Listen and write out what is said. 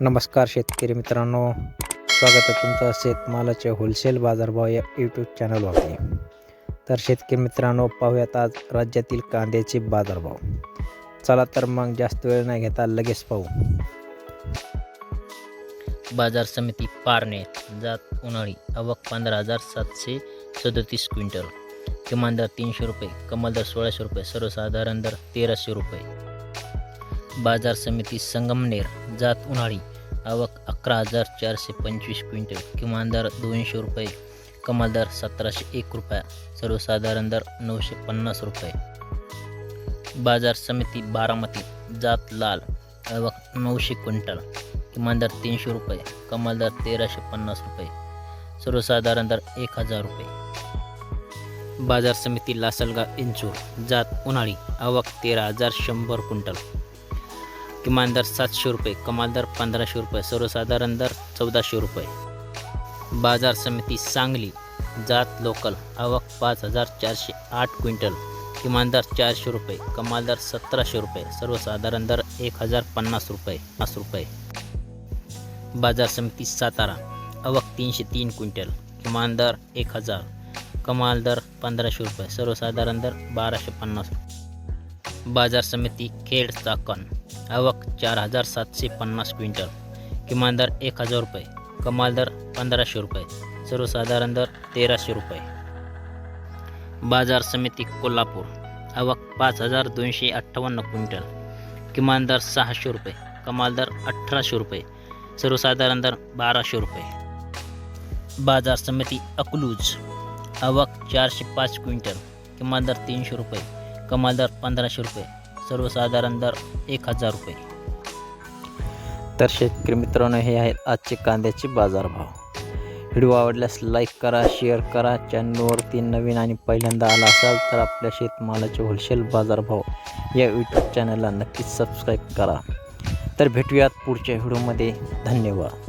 नमस्कार शेतकरी मित्रांनो. स्वागत आहे तुमचं शेतमालाचे होलसेल बाजारभाव या यूट्यूब चॅनलवरती तर शेतकरी मित्रांनो पाहूयात आज राज्यातील कांद्याचे बाजारभाव. चला तर मग जास्त वेळ नाही घेता लगेच पाहू. बाजार समिती पारणे जात उन्हाळी आवक पंधरा हजार सातशे सदतीस क्विंटल. किमान दर तीनशे रुपये कमाल दर सोळाशे रुपये सर्वसाधारण दर तेराशे रुपये. बाज़ार समिती संगमनेर जात उन्हाळी. आवक अकरा हज़ार चारशे पंचवीस क्विंटल, किमान दर दोनशे रुपये, कमाल दर सतराशे एक रुपया, सर्वसाधारण दर नऊशे पन्नास रुपये. बाज़ार समिती बारामती जात लाल, आवक नऊशे क्विंटल, किमान दर तीनशे रुपये, कमाल दर तेराशे पन्नास रुपये, सर्वसाधारण दर एक हज़ार रुपये. बाज़ार समिती लासलगाव, इंचूर जात उन्हाळी, आवक तेरा हज़ार शंभर क्विंटल किमान दर सातशे रुपये कमाल दर पंधराशे रुपये सर्वसाधारण दर चौदाशे रुपये. बाजार समिती सांगली जात लोकल आवक पाच हजार चारशे आठ क्विंटल किमान दर चारशे रुपये कमाल दर सतराशे रुपये सर्वसाधारण दर एक हजार पन्नास रुपये पाच रुपये. बाजार समिती सातारा आवक तीनशे तीन क्विंटल किमान दर एक हजार कमाल दर पंधराशे रुपये सर्वसाधारण दर बाराशे पन्नास. बाजार समिती खेड चाकण आवक चार हजार सातशे पन्नास क्विंटल. किमान दर एक हजार रुपये. कमाल दर पंधराशे रुपये. सर्वसाधारण दर तेराशे रुपये. बाजार समिती कोल्हापूर. आवक पाच हजार दोनशे अठ्ठावन्न क्विंटल. किमान दर सहाशे रुपये. कमाल दर अठराशे रुपये. सर्वसाधारण दर बाराशे रुपये. बाजार समिती अकलूज. आवक चारशे पाच क्विंटल. किमान दर तीनशे रुपये. कमाल दर पंधराशे रुपये. सर्वसाधारण दर एक हजार रुपये. तर शेतकरी मित्रांनो हे आहेत आजचे कांद्याचे बाजारभाव. व्हिडिओ आवडल्यास लाईक करा शेअर करा. चॅनलवरती नवीन आणि पहिल्यांदा आला असाल तर आपल्या शेतमालाचे होलसेल बाजारभाव या यूट्यूब चॅनलला नक्कीच सबस्क्राईब करा. तर भेटूयात पुढच्या व्हिडिओमध्ये. धन्यवाद.